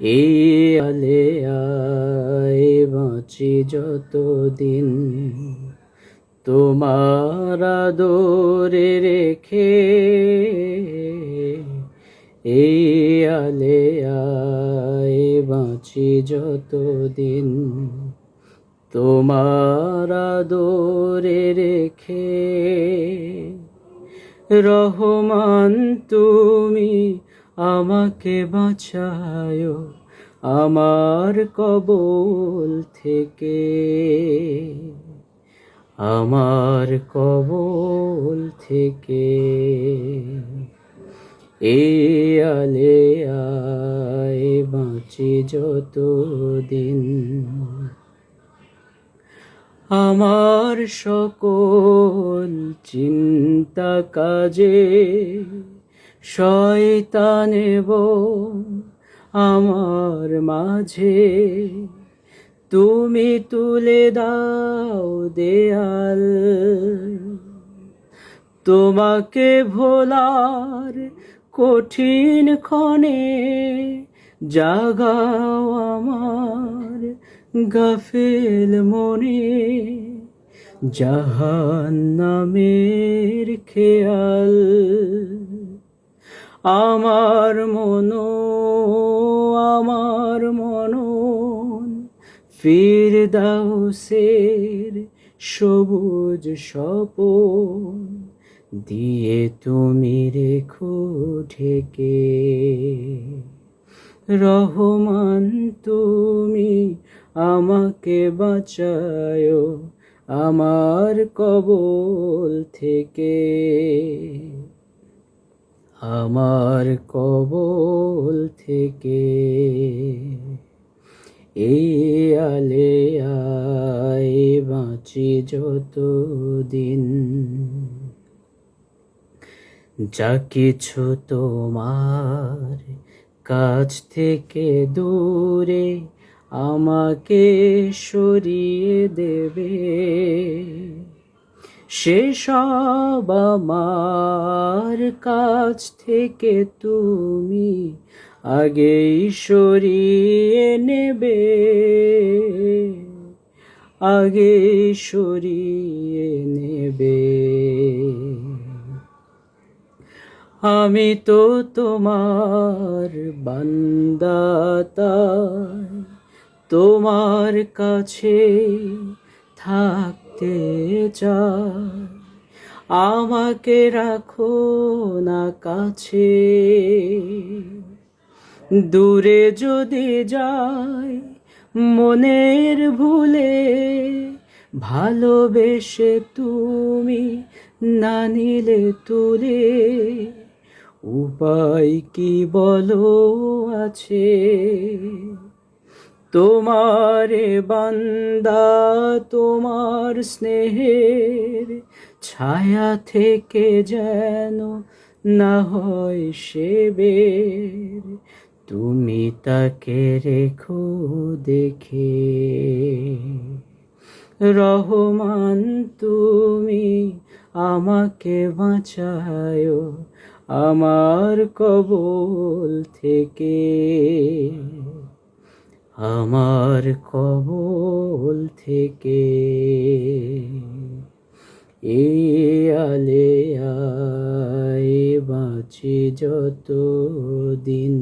এই আলে আয় বাঁচি যতদিন। তোমার আদরে রেখে এই আলে আয় বাঁচি যতদিন। তোমার আদরে রেখে রহমান তুমি আমাকে বাঁচায় আমার কবল থেকে। আমার কবল থেকে। এ আলে আয়, বাঁচি যতদিন। আমার সকল চিন্তা কাজে শয়তানেব আমার মাঝে। তুমি তুলে দাও দেয়াল। তোমাকে ভোলার কঠিন ক্ষণে জাগাও আমার গাফেল মনে। জাহান নামের খেয়াল আমার মন, আমার ফির দাউসের সবুজ স্বপন, দিয়ে তুমি রেখো ঢেকে। রহমান, তুমি আমাকে বাঁচায় আমার কবল থেকে। আমার কবল থেকে। এই আলে আয় বাঁচি যতদিন। যা কিছু তোমার কাছ থেকে দূরে আমাকে সরিয়ে দেবে। সেসব আমার কাছ থেকে তুমি আগেই সরিয়ে নেবে। আগে সরিয়ে নেবে। আমি তো তোমার বান্দা তাই তোমার কাছে থাকতে চাই। আমাকে রাখো না কাছে। দূরে যদি যাই মনের ভুলে, ভালোবেসে তুমি না নিলে তুলে। উপায় কি বলো আছে? তোমারে বান্দা তোমার স্নেহের ছায়া থেকে যেন না হয় সে বের। তুমি তাকে রেখো দেখে। রহমান, তুমি আমাকে বাঁচায় আমার কবল থেকে। আমার কবল থেকে। এ আলে আয় বাঁচি যত দিন